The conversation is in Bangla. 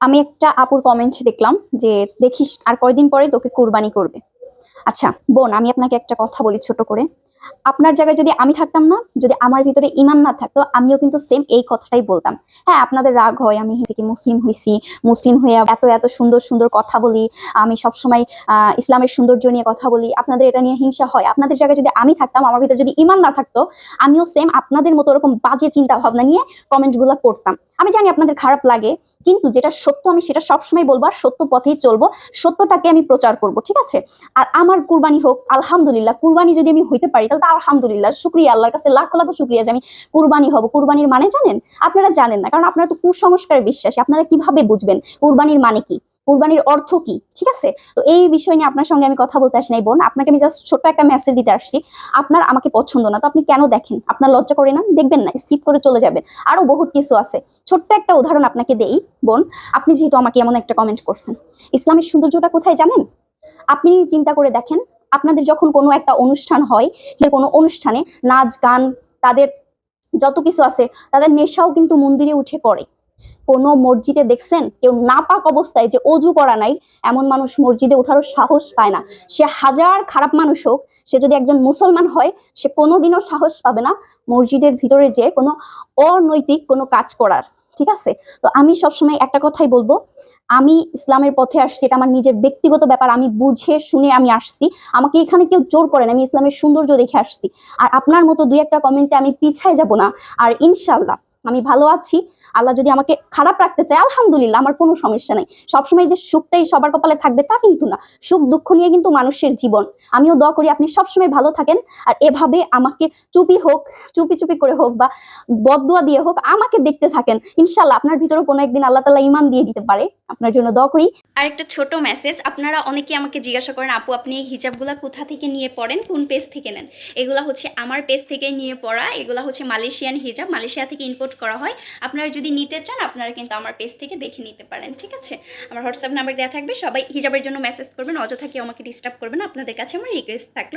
আমি একটা আপুর কমেন্ট দেখলাম যে, দেখিস, আর কয়দিন পরে তোকে কুরবানি করবে। আচ্ছা বোন, আমি আপনাকে একটা কথা বলি ছোট করে। আপনার জায়গায় যদি আমি থাকতাম না, যদি আমার ভিতরে ইমান না থাকতো, আমিও কিন্তু সেম এই কথাটাই বলতাম। হ্যাঁ আপনাদের রাগ হয়, আমি কি মুসলিম হয়েছি, মুসলিম হয়ে এত এত সুন্দর সুন্দর কথা বলি, আমি সবসময় ইসলামের সৌন্দর্য নিয়ে কথা বলি, আপনাদের এটা নিয়ে হিংসা হয়। আপনাদের জায়গায় যদি আমি থাকতাম, আমার ভিতরে যদি ইমান না থাকতো, আমিও সেম আপনাদের মতো ওরকম বাজে চিন্তা ভাবনা নিয়ে কমেন্টগুলো করতাম। আমি জানি আপনাদের খারাপ লাগে, কিন্তু যেটা সত্য আমি সেটা সবসময় বলব আর সত্য পথেই চলবো, সত্যটাকে আমি প্রচার করব, ঠিক আছে? আর আমার কুরবানি হোক, আলহামদুলিল্লাহ, কুরবানি যদি আমি হইতে পারি তাহলে তো আলহামদুলিল্লাহ, শুক্রিয়া, আল্লাহর কাছে লাখ লাখ শুক্রিয়া যে আমি কুরবানি হব। কুরবানির মানে জানেন? আপনারা জানেন না, কারণ আপনারা তো কুসংস্কারে বিশ্বাসী। আপনারা কীভাবে বুঝবেন কুরবানির মানে কি? কুরবানির অর্থ কি? ঠিক আছে? তো এই বিষয় নিয়ে আপনার সঙ্গে আমি কথা বলতে আসি নাই বোন। আপনাকে আমি জাস্ট ছোট্ট একটা মেসেজ দিতে আসছি। আপনার আমাকে পছন্দ না, তো আপনি কেন দেখেন? আপনার লজ্জা করে না? দেখবেন না স্কিপ করে চলে যাবেন। আরও বহুত কিছু আছে। ছোট্ট একটা উদাহরণ আপনাকে দেই, বোন। আপনি যেহেতু আমাকে এমন একটা কমেন্ট করছেন। ইসলামের সৌন্দর্যটা কোথায় জানেন? আপনি চিন্তা করে দেখেন আপনাদের যখন কোনো একটা অনুষ্ঠান হয় কোনো অনুষ্ঠানে নাচ, গান, তাদের যত কিছু আছে, তাদের নেশাও কিন্তু মন্দিরে উঠে করে কোনো মসজিদে দেখছেন? কেউ নাপাক অবস্থায় যে অজু করা নাই, এমন মানুষ মসজিদে ওঠারও সাহস পায় না। সে হাজার খারাপ মানুষ হোক, সে যদি একজন মুসলমান হয়, সে কোনোদিনও সাহস পাবে না মসজিদের ভিতরে যে কোনো অনৈতিক কোনো কাজ করার। ঠিক আছে? তো আমি সবসময় একটা কথাই বলব আমি ইসলামের পথে আসছি, এটা আমার নিজের ব্যক্তিগত ব্যাপার, আমি বুঝে শুনে আমি আসছি। আমাকে এখানে কেউ জোর করেন আমি ইসলামের সৌন্দর্য দেখে আসছি। আর আপনার মতো দুই একটা কমেন্টে আমি পিছায় যাব না। আর ইনশাল্লাহ আমি ভালো আছি। আল্লাহ যদি আমাকে খারাপ রাখতে চায়, আলহামদুলিল্লাহ, আমার কোনো সমস্যা নেই। সবসময় যে সুখটাই সবার কপালে থাকবে, তা কিন্তু না। সুখ দুঃখ নিয়ে কিন্তু মানুষের জীবন। আমিও দোয়া করি, আপনি সবসময় ভালো থাকেন। আর এভাবে আমাকে চুপি হোক, চুপি চুপি করে হোক বা বদুয়া দিয়ে হোক, আমাকে দেখতে থাকেন। ইনশাল্লাহ আপনার ভিতরে কোনো একদিন আল্লাহ তালা ইমান দিয়ে দিতে পারে। আপনার জন্য দোয়া করি। আর একটা ছোট মেসেজ আপনারা অনেকে আমাকে জিজ্ঞাসা করেন, আপু, আপনি এই হিজাবগুলো কোথা থেকে নিয়ে পড়েন? কোন পেজ থেকে নেন? এগুলা হচ্ছে আমার পেজ থেকে নিয়ে পড়া, এগুলা হচ্ছে মালয়েশিয়ান হিজাব। মালয়েশিয়া থেকে ইম্পোর্ট করা হয়। আপনারা যদি নিতে চান, আপনারা কিন্তু আমার পেজ থেকে দেখে নিতে পারেন, ঠিক আছে? আমার হোয়াটসঅ্যাপ নাম্বার দেওয়া থাকবে। সবাই হিজাবের জন্য মেসেজ করবেন, অযথা কেউ আমাকে ডিস্টার্ব করবেন আপনাদের কাছে আমার রিকোয়েস্ট থাকল।